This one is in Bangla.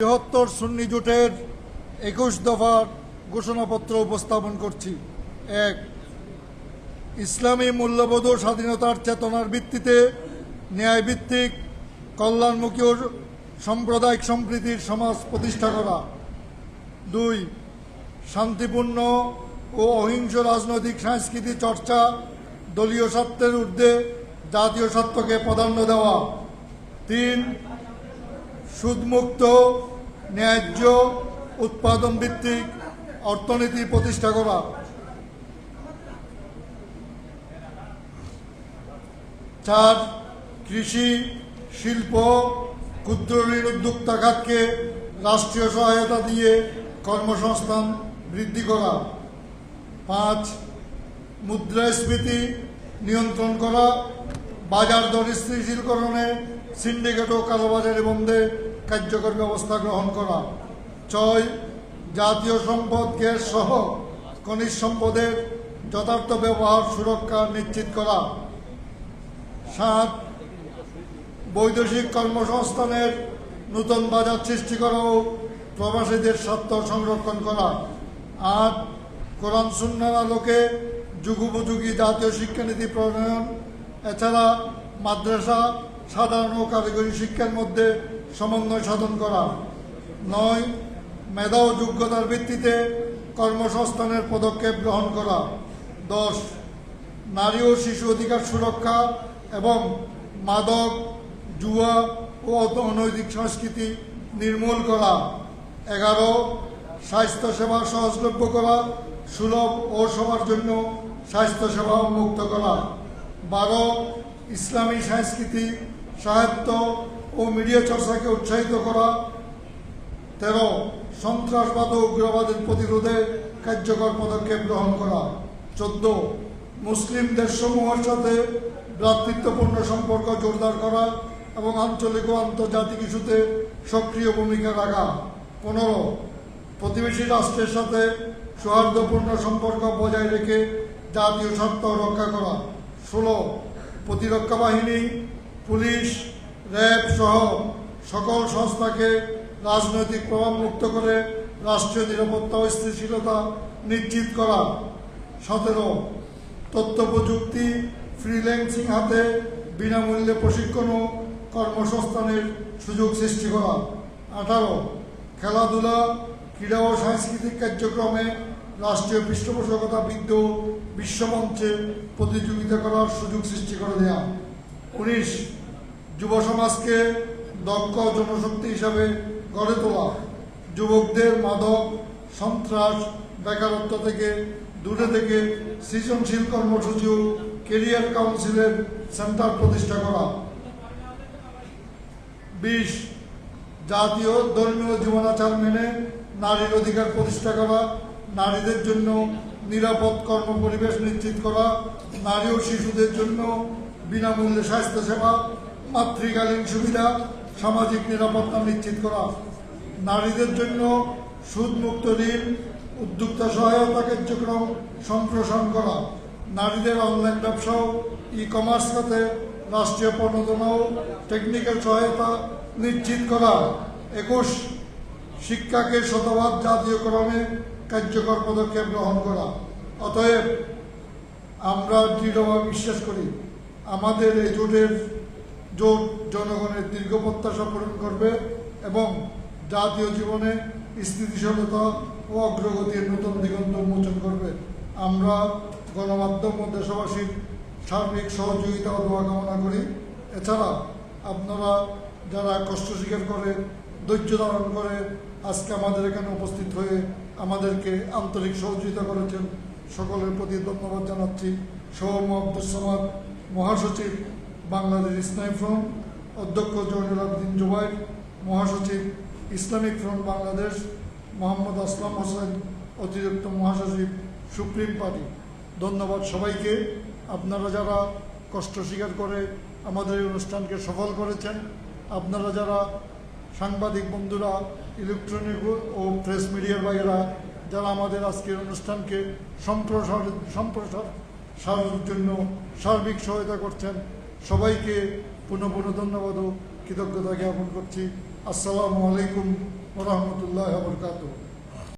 বৃহত্তর সুন্নি জোটের একুশ দফার ঘোষণাপত্র উপস্থাপন করছি। এক, ইসলামী মূল্যবোধ ও স্বাধীনতার চেতনার ভিত্তিতে ন্যায়ভিত্তিক, কল্যাণমুখী ও সাম্প্রদায়িক সম্প্রীতির সমাজ প্রতিষ্ঠা করা। দুই, শান্তিপূর্ণ ও অহিংস রাজনৈতিক সংস্কৃতি চর্চা দলীয় স্বার্থের ঊর্ধ্বে জাতীয় স্বার্থকে প্রাধান্য দেওয়া। তিন, সুদমুক্ত ন্যায্য উৎপাদন ভিত্তিক অর্থনীতি প্রতিষ্ঠা করা। চার, কৃষি, শিল্প, ক্ষুদ্র ঋণ উদ্যোক্তা খাতকে রাষ্ট্রীয় সহায়তা দিয়ে কর্মসংস্থান বৃদ্ধি করা। পাঁচ, মুদ্রাস্ফীতি নিয়ন্ত্রণ করা। বাজার দর স্থিতিশীলকরণে সিন্ডিকেট ও কালোবাজারি বন্ধে কার্যকর ব্যবস্থা গ্রহণ করা। ছয়, জাতীয় সম্পদ গ্যাস সহ খনিজ সম্পদের যথার্থ ব্যবহার সুরক্ষা নিশ্চিত করা। সাত, বৈদেশিক কর্মসংস্থানের নতুন বাজার সৃষ্টি করা ও প্রবাসীদের স্বার্থ সংরক্ষণ করা। আট, কোরআন সুন্নার আলোকে যুগোপযোগী জাতীয় শিক্ষানীতি প্রণয়ন। এছাড়া মাদ্রাসা, সাধারণ ও কারিগরি শিক্ষার মধ্যে সমন্বয় সাধন করা। নয়, মেধা ও যোগ্যতার ভিত্তিতে কর্মসংস্থানের পদক্ষেপ গ্রহণ করা। দশ, নারী ও শিশু অধিকার সুরক্ষা এবং মাদক, জুয়া ও অনৈতিক সংস্কৃতি নির্মূল করা। এগারো, স্বাস্থ্যসেবা সহজলভ্য করা, সুলভ ও সবার জন্য স্বাস্থ্যসেবা মুক্ত করা। বারো, ইসলামী সংস্কৃতি সাহিত্য ও মিডিয়া চর্চাকে উৎসাহিত করা, তেরো, সন্ত্রাসবাদ ও উগ্রবাদের প্রতিরোধে কার্যকর পদক্ষেপ গ্রহণ করা, চোদ্দ, মুসলিম দেশসমূহের সাথে ভ্রাতৃত্বপূর্ণ সম্পর্ক জোরদার করা এবং আঞ্চলিক ও আন্তর্জাতিক ইস্যুতে সক্রিয় ভূমিকা রাখা, পনেরো, প্রতিবেশী রাষ্ট্রের সাথে সৌহার্দ্যপূর্ণ সম্পর্ক বজায় রেখে জাতীয় স্বার্থ রক্ষা করা, ষোলো, প্রতিরক্ষা বাহিনী, পুলিশ র্যাব সহ সকল সংস্থাকে রাজনৈতিক প্রভাব মুক্ত করে রাষ্ট্রীয় নিরাপত্তা ও স্থিতিশীলতা নিশ্চিত করা সতেরো তথ্য প্রযুক্তি ফ্রিল্যান্সিং হাতে বিনামূল্যে প্রশিক্ষণ ও কর্মসংস্থানের সুযোগ সৃষ্টি করা। আঠারো খেলাধুলা, ক্রীড়া ও সাংস্কৃতিক কার্যক্রমে রাষ্ট্রীয় পৃষ্ঠপোষকতা বৃদ্ধ বিশ্বমঞ্চে প্রতিযোগিতা করার সুযোগ সৃষ্টি করে দেয়া। উনিশ যুব সমাজকে দক্ষ জনশক্তি হিসাবে গড়ে তোলা, যুবকদের মাদক, সন্ত্রাস, বেকারত্ব থেকে দূরে থেকে সৃজনশীল কর্মসূচি ও কেরিয়ার কাউন্সিলের সেন্টার প্রতিষ্ঠা করা। বিশ, জাতীয় ধর্মীয় জীবনাচার মেনে নারীর অধিকার প্রতিষ্ঠা করা, নারীদের জন্য নিরাপদ কর্ম পরিবেশ নিশ্চিত করা, নারী ও শিশুদের জন্য বিনামূল্যে স্বাস্থ্যসেবা মাতৃকালীন সুবিধা, সামাজিক নিরাপত্তা নিশ্চিত করা। নারীদের জন্য সুদমুক্ত ঋণ, উদ্যোক্তা সহায়তা কার্যক্রম সম্প্রসারণ করা। নারীদের অনলাইন ব্যবসা ই কমার্স খাতে রাষ্ট্রীয় প্রণোদনা ও টেকনিক্যাল সহায়তা নিশ্চিত করা। একুশ, শিক্ষাকে শতভাগ জাতীয়করণে কার্যকর পদক্ষেপ গ্রহণ করা। অতএব আমরা দৃঢ়ভাবে বিশ্বাস করি, আমাদের এই জোটের জোট জনগণের দীর্ঘ প্রত্যাশা পূরণ করবে এবং জাতীয় জীবনে স্থিতিশীলতা ও অগ্রগতির নতুন দিগন্ত উন্মোচন করবে। আমরা গণমাধ্যম ও দেশবাসীর সার্বিক সহযোগিতা ও দোয়া কামনা করি। এছাড়া আপনারা যারা কষ্ট স্বীকার করে, ধৈর্য ধারণ করে আজকে আমাদের এখানে উপস্থিত হয়ে আমাদেরকে আন্তরিক সহযোগিতা করেছেন, সকলের প্রতি ধন্যবাদ জানাচ্ছি। সৌম আব্দুল সামাদ, মহাসচিব বাংলাদেশ ইসলামী ফ্রন্ট, অধ্যক্ষ জয়নুল আবদিন জুবাইর, মহাসচিব ইসলামিক ফ্রন্ট বাংলাদেশ, মোহাম্মদ আসলাম হোসেন, অতিরিক্ত মহাসচিব সুপ্রিম পার্টি। ধন্যবাদ সবাইকে। আপনারা যারা কষ্ট স্বীকার করে আমাদের এই অনুষ্ঠানকে সফল করেছেন, আপনারা যারা সাংবাদিক বন্ধুরা ইলেকট্রনিক ও প্রেস মিডিয়ার বাইরা যারা আমাদের আজকের অনুষ্ঠানকে সম্প্রসার সম্প্রসার, সারানোর জন্য সার্বিক সহায়তা করছেন সবাইকে পুনঃ পুনঃ ধন্যবাদ ও কৃতজ্ঞতা জ্ঞাপন করছি। আসসালামু আলাইকুম রহমতুল্লাহ বরকাতুহ।